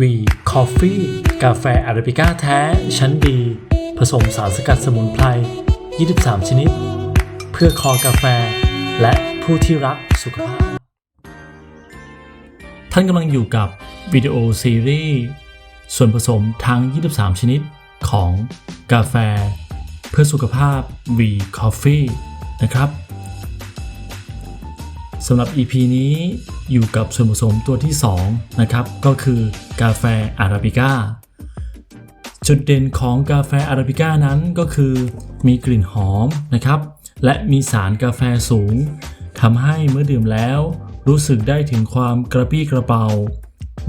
V Coffee กาแฟอาราบิก้าแท้ ชั้นดี ผสมสารสกัดสมุนไพร 23 ชนิด เพื่อคอกาแฟ และผู้ที่รักสุขภาพ ท่านกำลังอยู่กับวิดีโอซีรีส์ส่วนผสมทั้ง 23 ชนิดของกาแฟ เพื่อสุขภาพ V Coffee นะครับ สำหรับ EP นี้อยู่กับส่วนผสมตัวที่ 2 นะครับ ก็คือกาแฟอาราบิก้าจุดเด่นของกาแฟอาราบิก้านั้นก็คือมีกลิ่นหอมนะครับ และมีสารกาแฟสูงทำให้เมื่อดื่มแล้ว รู้สึกได้ถึงความกระปรี้กระเป๋า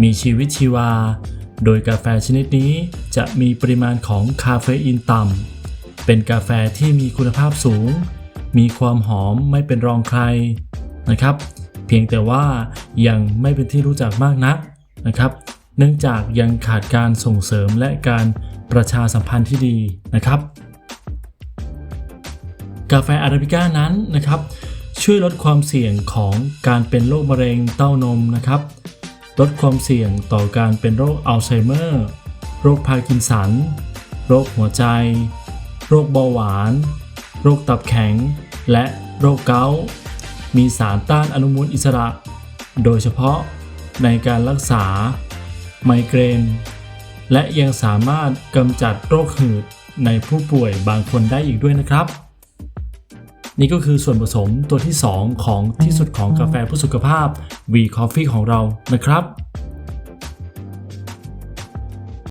มีชีวิตชีวา โดยกาแฟชนิดนี้จะมีปริมาณของคาเฟอีนต่ำเป็นกาแฟที่มีคุณภาพสูง มีความหอมไม่เป็นรองใคร นะครับ เพียงแต่ว่ายังไม่เป็นที่รู้จักมากนักนะครับ เนื่องจากยังขาดการส่งเสริมและการประชาสัมพันธ์ที่ดีนะครับ กาแฟอาราบิก้านั้นนะครับ ช่วยลดความเสี่ยงของการเป็นโรคมะเร็งเต้านมนะครับ ลดความเสี่ยงต่อการเป็นโรคอัลไซเมอร์โรคพาร์กินสัน โรคหัวใจ โรคเบาหวาน โรคตับแข็ง และโรคเกาต์ มีสารต้านอนุมูลอิสระ โดยเฉพาะในการรักษา ไมเกรน และยังสามารถกำจัดโรคหืดในผู้ป่วยบางคนได้อีกด้วยนะครับ นี่ก็คือส่วนผสมตัวที่ 2 ของที่สุดของกาแฟเพื่อสุขภาพ V Coffee ของเรานะครับ